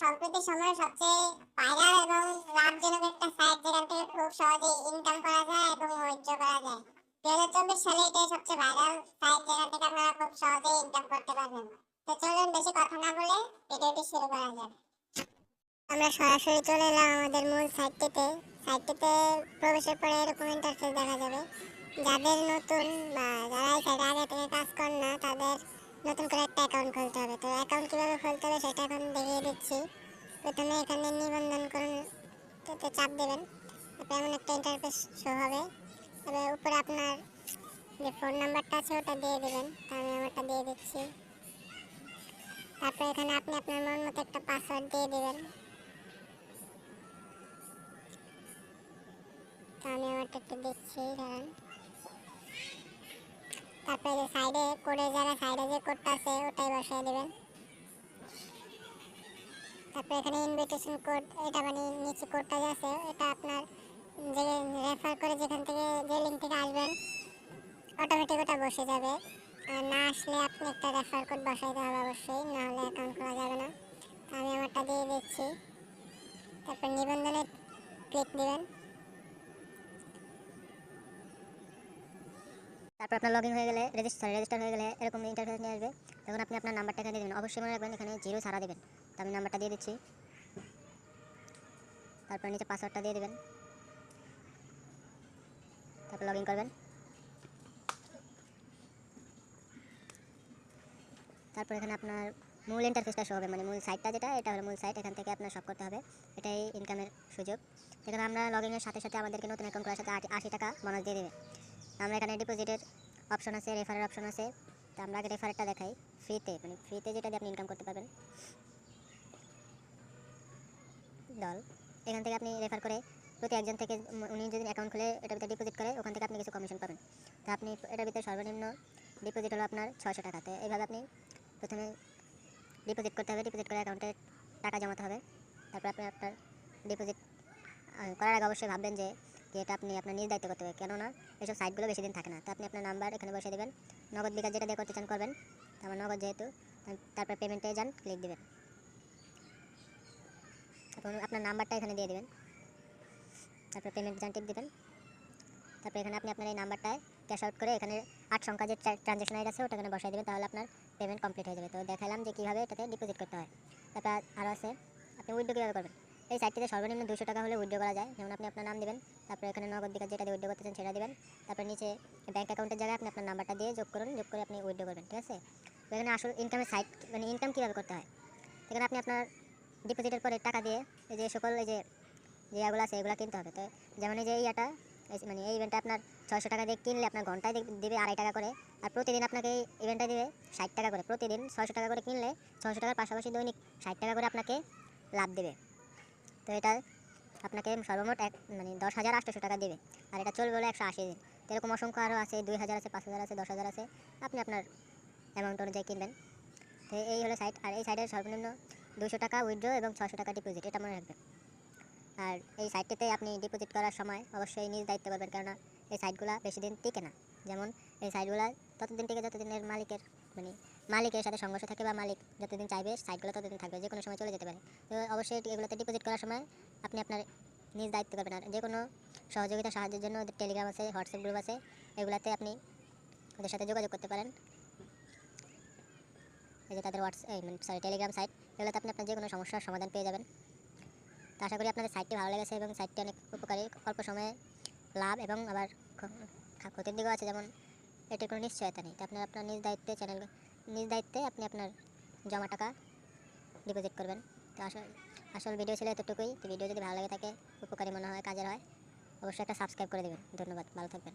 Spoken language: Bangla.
সম্প্রতি সময়ে সবচেয়ে ভাইরাল এবং লাভজনক একটা সাইট যেখান থেকে খুব সহজে ইনকাম করা যায় এবং উইথড্র করা যায়। দুই হাজার চব্বিশ সালে এটাই সবচেয়ে ভাইরাল সাইট যেখান থেকে আপনারা খুব সহজে ইনকাম করতে পারবেন। তো চলুন বেশি কথা না বলে ভিডিওটি শুরু করা যাক। আমরা সরাসরি চলে এলাম আমাদের মূল সাইটটিতে সাইটটিতে প্রবেশের পরে এরকম ইন্টারফেস দেখা যাবে। যাদের নতুন বা যারা এই সাইটে আগে থেকে কাজ করেন না, তাদের নতুন করে একটা অ্যাকাউন্ট খুলতে হবে। তো অ্যাকাউন্ট কীভাবে খুলতে হবে সেটা এখন দেখিয়ে দিচ্ছি। প্রথমে এখানে নিবন্ধন করুন। চাপ দেবেন। তারপরে এমন একটা ইন্টারফেস শো হবে। তবে উপরে আপনার যে ফোন নাম্বারটা আছে ওটা দিয়ে দেবেন। তা আমি আমারটা দিয়ে দিচ্ছি। তারপরে এখানে আপনি আপনার মন মতো একটা পাসওয়ার্ড দিয়ে দেবেন। আমি আমারটা একটু দিচ্ছি, দাঁড়ান। তারপরে সাইডে কোডে যারা সাইডে যে কোডটা আছে, ওটাই বসায় দেবেন। তারপরে এখানে ইনভিটেশন কোড এটা মানে নিচে কোডটা যে আছে এটা আপনার যে রেফার করে যেখান থেকে, যে লিঙ্ক থেকে আসবেন অটোমেটিক ওটা বসে যাবে। আর না আসলে আপনি একটা রেফার কোড বসাইতে হবে অবশ্যই না হলে অ্যাকাউন্ট খোলা যাবে না। আমি আমারটা দিয়ে দিচ্ছি। তারপর নিবন্ধনে ক্লিক দিবেন। তারপর আপনার লগ হয়ে গেলে রেজিস্টার রেজিস্টার হয়ে গেলে এরকম ইন্টারফেস নিয়ে আসবে। তখন আপনি আপনার নাম্বারটা এখানে দেবেন, অবশ্যই মনে রাখবেন এখানে জিরো ছাড়া দেবেন। তো আমি নাম্বারটা দিয়ে দিচ্ছি। তারপর নিচে পাসওয়ার্ডটা দিয়ে দেবেন। তারপর লগ করবেন। তারপর এখানে আপনার মূল ইন্টারফেসটা শো হবে মানে মূল সাইটটা যেটা, এটা হলো মূল সাইট এখান থেকে আপনার সব করতে হবে। এটাই ইনকামের সুযোগ। এখানে আমরা লগ সাথে সাথে আমাদেরকে নতুন অ্যাকাউন্ট করার সাথে আশি টাকা বোনাস দিয়ে দেবে। আমরা এখানে ডিপোজিটের অপশন আছে রেফারের অপশন আছে। তো আমরা আগে রেফারেরটা দেখাই। ফ্রিতে মানে ফ্রিতে যেটা দিয়ে আপনি ইনকাম করতে পারবেন। দল এখান থেকে আপনি রেফার করে প্রতি একজন থেকে উনি যদি অ্যাকাউন্ট খুলে, এটার ভিতরে ডিপোজিট করে, ওখান থেকে আপনি কিছু কমিশন পাবেন। তো আপনি এটার ভিতরে সর্বনিম্ন ডিপোজিট হলো আপনার ছয়শো টাকা। তো এইভাবে আপনি প্রথমে ডিপোজিট করতে হবে। ডিপোজিট করে অ্যাকাউন্টে টাকা জমাতে হবে। তারপর আপনি আপনার ডিপোজিট করার আগে অবশ্যই ভাববেন যে কি এটা আপনি আপনার নিজ দায়িত্ব করতে হবে। কেননা এসব সাইটগুলো বেশি দিন থাকে না। তো আপনি আপনার নাম্বার এখানে বসে দেবেন। নগদ বিকাশ যেটা দিয়ে করতে চান করবেন। আমার নগদ যেহেতু তারপর পেমেন্টে যান ক্লিক দেবেন। তারপর আপনার নাম্বারটা এখানে দিয়ে দেবেন। তারপর পেমেন্ট যান টিপ দেবেন। তারপর এখানে আপনি আপনার এই নাম্বারটায় ক্যাশ আউট করে এখানে আট সংখ্যা যে ট্রানজ্যাকশন আইডি আছে, ওটা এখানে বসাই দেবেন। তাহলে আপনার পেমেন্ট কমপ্লিট হয়ে যাবে। তো দেখালাম যে কীভাবে এটাতে ডিপোজিট করতে হয়। তারপর আরও আছে। আপনি উইথড্রো কীভাবে করবেন? এই সাইটটিতে সর্বনিম্ন দুশো টাকা হলে উইথড্রো করা যায়। যেমন আপনি আপনার নাম দেবেন, তারপর এখানে নগদ বিকাশ যেটা দিয়ে উইথড্রো করতে চান সেটা দেবেন, তারপর নিচে ব্যাঙ্ক অ্যাকাউন্টের জায়গায় আপনি আপনার নাম্বারটা দিয়ে যোগ করুন, যোগ করে আপনি উইথড্রো করবেন, ঠিক আছে? তো এখানে আসল ইনকামের সাইট মানে ইনকাম কীভাবে করতে হয়? এখানে আপনি আপনার ডিপোজিটের পরে টাকা দিয়ে এই যে সকল এই যে যে ইয়াগুলো আছে এগুলো কিনতে হবে। তো যেমন এই যে ইয়াটা মানে এই ইভেন্টটা আপনার ছয়শো টাকা দিয়ে কিনলে আপনার ঘন্টায় দিবে আড়াই টাকা করে, আর প্রতিদিন আপনাকে এই ইভেন্টটা দিবে ষাট টাকা করে। প্রতিদিন ছয়শো টাকা করে কিনলে ছয়শো টাকার পাশাপাশি দৈনিক ষাট টাকা করে আপনাকে লাভ দেবে। তো এটা আপনাকে সর্বমোট এক মানে দশ হাজার আটশোশো টাকা দেবে। আর এটা চলবে হলো একশো আশি দিন। তো এরকম অসংখ্য আরও আছে, দুই হাজার আছে, পাঁচ হাজার আছে, দশ হাজার আছে। আপনি আপনার অ্যামাউন্ট অনুযায়ী কিনবেন। তো এই হলো সাইট আর এই সাইটের সর্বনিম্ন দুশো টাকা উইথড্র এবং ছশো টাকা ডিপোজিট এটা মনে রাখবেন। আর এই সাইটটিতে আপনি ডিপোজিট করার সময় অবশ্যই নিজ দায়িত্ব করবেন, কেননা এই সাইটগুলো বেশি দিন টিকে না। যেমন এই সাইটগুলো ততদিন টিকে, যতদিনের মালিকের মানে মালিকের সাথে সংঘর্ষ থাকে বা মালিক যতদিন চাইবে সাইটগুলো ততদিন থাকবে যে কোনো সময় চলে যেতে পারে। তো অবশ্যই এগুলোতে ডিপোজিট করার সময় আপনি আপনার নিজ দায়িত্ব করবেন আর যে কোনো সহযোগিতা সাহায্যের জন্য টেলিগ্রাম আছে হোয়াটসঅ্যাপ গ্রুপ আছে, এগুলাতে আপনি ওদের সাথে যোগাযোগ করতে পারেন। এই যে তাদের হোয়াটস এই মানে সরি টেলিগ্রাম সাইট এগুলোতে আপনি আপনার যে কোনো সমস্যার সমাধান পেয়ে যাবেন। তো আশা করি আপনাদের সাইটটি ভালো লেগেছে এবং সাইটটি অনেক উপকারী। অল্প সময়ে লাভ এবং আবার ক্ষতির দিকেও আছে, যেমন এটির কোনো নিশ্চয়তা নেই। তো আপনার আপনার নিজ দায়িত্বে চ্যানেল নিজ দায়িত্বে আপনি আপনার জমা টাকা ডিপোজিট করবেন। তো আসল আসল ভিডিও ছিল এতটুকুই। তো ভিডিও যদি ভালো লাগে থাকে, উপকারী মনে হয়, কাজের হয়, অবশ্যই একটা সাবস্ক্রাইব করে দেবেন। ধন্যবাদ, ভালো থাকবেন।